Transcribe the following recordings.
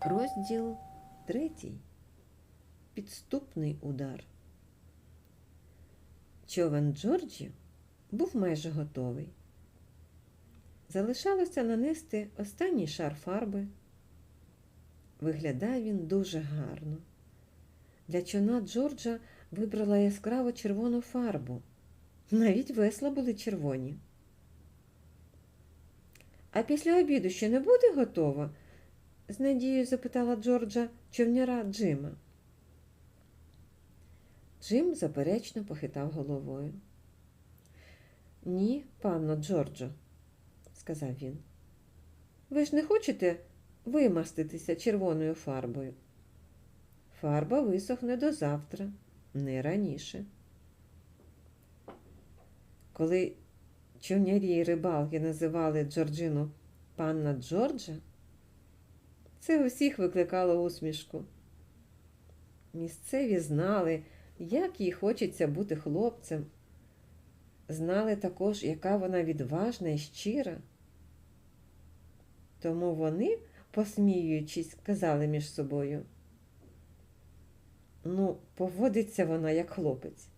Розділ третій. Підступний удар. Човен Джорджі був майже готовий. Залишалося нанести останній шар фарби. Виглядає він дуже гарно. Для чона Джорджа вибрала яскраво червону фарбу. Навіть весла були червоні. А після обіду ще не буде готова? З надією запитала Джорджа човняра Джима. Джим заперечно похитав головою. Ні, панно Джорджо, сказав він. Ви ж не хочете вимаститися червоною фарбою? Фарба висохне до завтра, не раніше. Коли човнярі і рибалки називали Джорджину панна Джорджа, це усіх викликало усмішку. Місцеві знали, як їй хочеться бути хлопцем. Знали також, яка вона відважна і щира. Тому вони, посміюючись, казали між собою. Ну, поводиться вона як хлопець.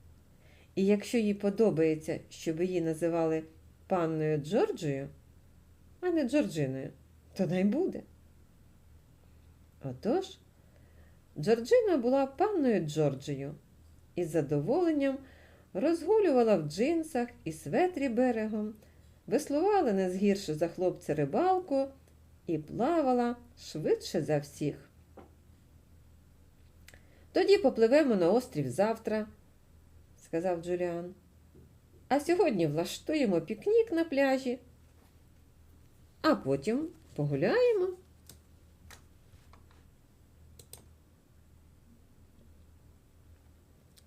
І якщо їй подобається, щоб її називали панною Джорджею, а не Джорджиною, то най буде. Отож, Джорджина була панною Джорджею і з задоволенням розгулювала в джинсах і светрі берегом, веслувала не згірше за хлопця рибалку і плавала швидше за всіх. Тоді попливемо на острів завтра, сказав Джуліан. А сьогодні влаштуємо пікнік на пляжі, а потім погуляємо.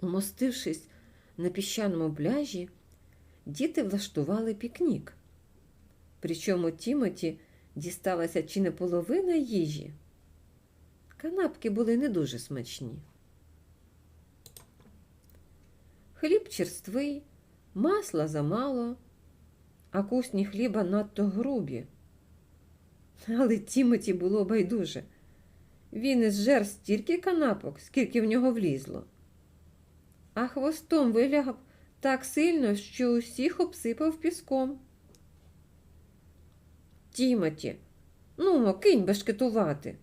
Умостившись на піщаному пляжі, діти влаштували пікнік. Причому Тімоті дісталася чи не половина їжі. Канапки були не дуже смачні. Хліб черствий, масла замало, а кусні хліба надто грубі. Але Тімоті було байдуже. Він ізжер стільки канапок, скільки в нього влізло а хвостом вилягав так сильно, що усіх обсипав піском. Тімоті, ну, кинь бешкетувати.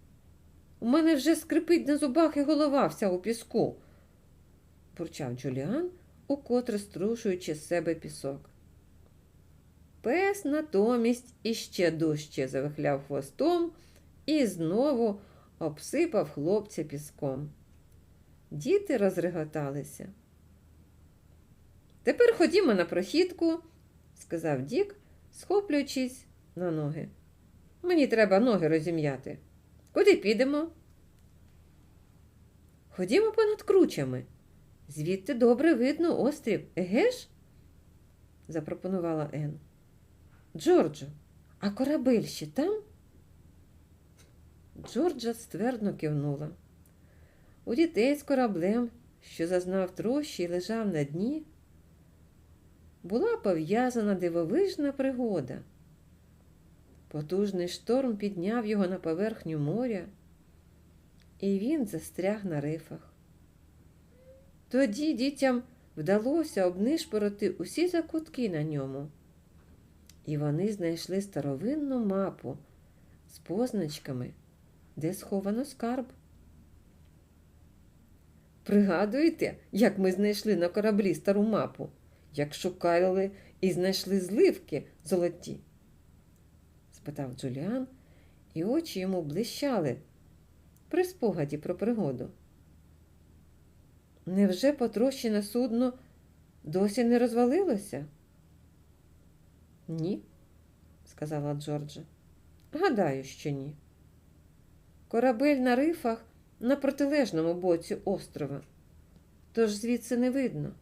У мене вже скрипить на зубах і голова вся у піску, бурчав Джуліан, укотре струшуючи з себе пісок. Пес натомість іще дужче завихляв хвостом і знову обсипав хлопця піском. Діти розреготалися. Тепер ходімо на прохідку, сказав Дік, схоплюючись на ноги. Мені треба ноги розім'яти. Куди підемо? Ходімо понад кручами. Звідти добре видно острів, еге ж? запропонувала Ен. Джорджо, а корабель ще там? Джорджа ствердно кивнула. У дітей з кораблем, що зазнав трощі і лежав на дні, була пов'язана дивовижна пригода. Потужний шторм підняв його на поверхню моря, і він застряг на рифах. Тоді дітям вдалося обнишпорити усі закутки на ньому, і вони знайшли старовинну мапу з позначками, де сховано скарб. Пригадуєте, як ми знайшли на кораблі стару мапу? як шукали і знайшли зливки золоті? спитав Джуліан, і очі йому блищали при спогаді про пригоду. Невже потрощене судно досі не розвалилося? Ні, сказала Джорджа. Гадаю, що ні. Корабель на рифах на протилежному боці острова, тож звідси не видно.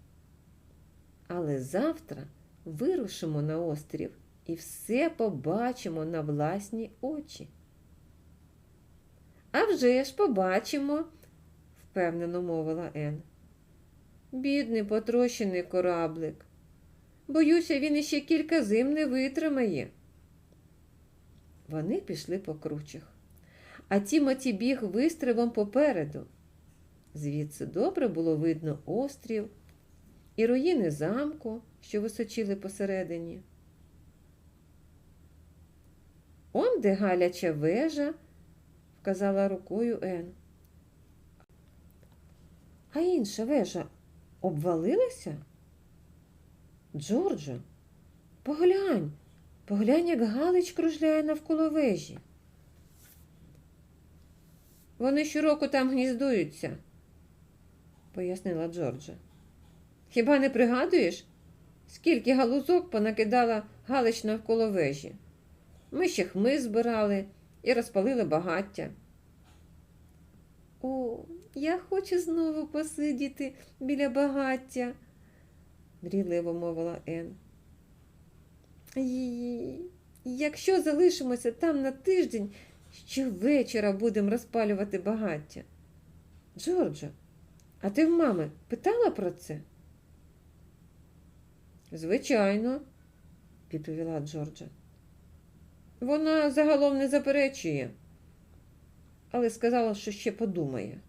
Але завтра вирушимо на острів і все побачимо на власні очі. «А вже ж побачимо, впевнено мовила Ен. Бідний потрощений кораблик. Боюся, він іще кілька зим не витримає. Вони пішли по кручах. А Тімоті біг вистрибом попереду. Звідси добре було видно острів і руїни замку, що височили посередині. Он де галяча вежа, вказала рукою Ен. А інша вежа обвалилася? Джорджо, поглянь, поглянь, як Галич кружляє навколо вежі. Вони щороку там гніздуються, пояснила Джорджа. Хіба не пригадуєш, скільки галузок понакидала Галич навколо вежі? Ми ще хми збирали і розпалили багаття. О, я хочу знову посидіти біля багаття, мрійливо мовила Ен. Якщо залишимося там на тиждень, щовечора будемо розпалювати багаття. Джорджо, а ти в мами питала про це? Звичайно, відповіла Джорджа. Вона загалом не заперечує, але сказала, що ще подумає.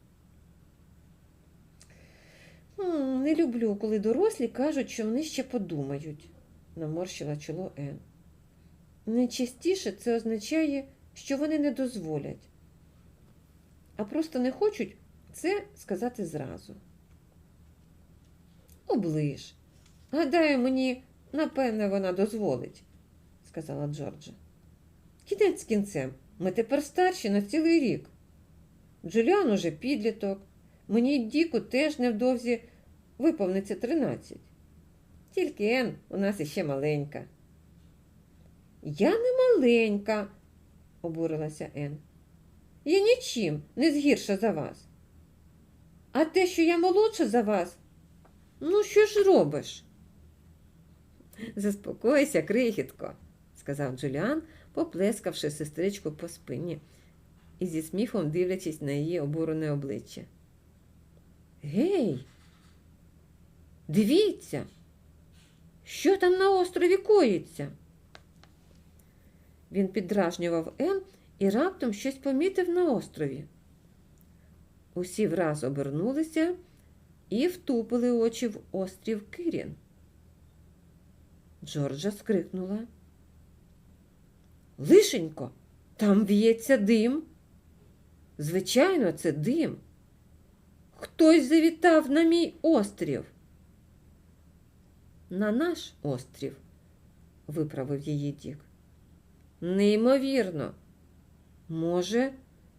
Не люблю, коли дорослі кажуть, що вони ще подумають, наморщила чоло Ен. Найчастіше це означає, що вони не дозволять, а просто не хочуть це сказати зразу. Оближ. Гадаю, мені, напевне, вона дозволить, сказала Джорджа. Кінець кінцем, ми тепер старші на цілий рік. Джуліан уже підліток, мені Діку теж невдовзі виповниться тринадцять. Тільки Ен у нас іще маленька. Я не маленька, обурилася Ен. Я нічим не згірша за вас. А те, що я молодша за вас, ну що ж робиш? Заспокойся, крихітко, сказав Джуліан, поплескавши сестричку по спині і зі сміхом дивлячись на її обурене обличчя. Гей, дивіться, що там на острові коїться? Він підражнював Ен і раптом щось помітив на острові. Усі враз обернулися і втупили очі в острів Кирін. Джорджа скрикнула. Лишенько, там в'ється дим. Звичайно, це дим. Хтось завітав на мій острів. На наш острів, виправив її Дік. Неймовірно. Може,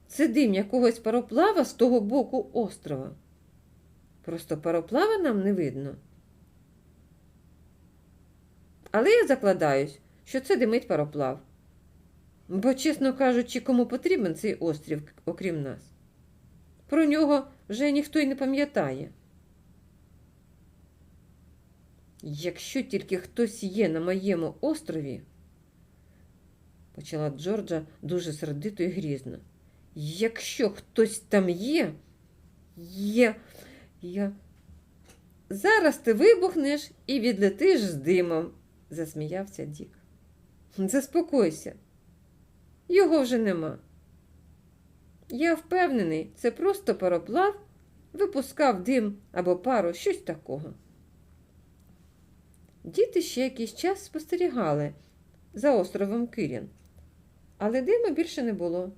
це дим якогось пароплава з того боку острова. Просто пароплава нам не видно. Але я закладаюсь, що це димить пароплав. Бо, чесно кажучи, кому потрібен цей острів, окрім нас? Про нього вже ніхто й не пам'ятає. Якщо тільки хтось є на моєму острові, почала Джорджа дуже сердито і грізно. Якщо хтось там є, є, я. Зараз ти вибухнеш і відлетиш з димом, засміявся Дік. Заспокойся, його вже нема. Я впевнений, це просто пароплав випускав дим або пару, щось такого. Діти ще якийсь час спостерігали за островом Кирін, але диму більше не було.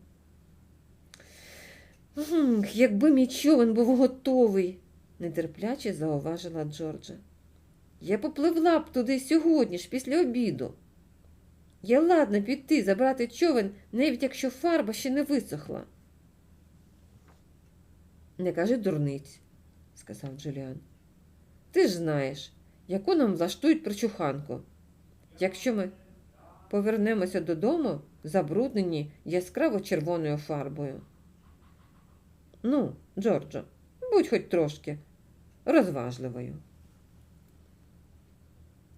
«Гм, Якби мій човен був готовий, нетерпляче зауважила Джорджа. Я попливла б туди сьогодні ж після обіду. Я ладна піти забрати човен, навіть якщо фарба ще не висохла. Не кажи дурниць, сказав Джуліан. Ти ж знаєш, яку нам влаштують причуханку. Якщо ми повернемося додому, забруднені яскраво червоною фарбою. Ну, Джорджо, будь хоч трошки розважливою.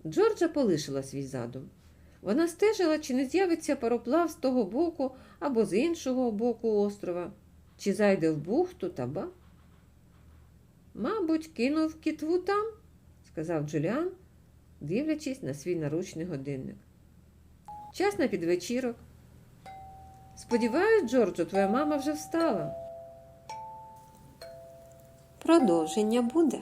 Джорджа полишила свій задум. Вона стежила, чи не з'явиться пароплав з того боку або з іншого боку острова, чи зайде в бухту та ба. Мабуть, кинув кітву там, сказав Джуліан, дивлячись на свій наручний годинник. Час на підвечірок. Сподіваюсь, Джорджо, твоя мама вже встала. Продовження буде.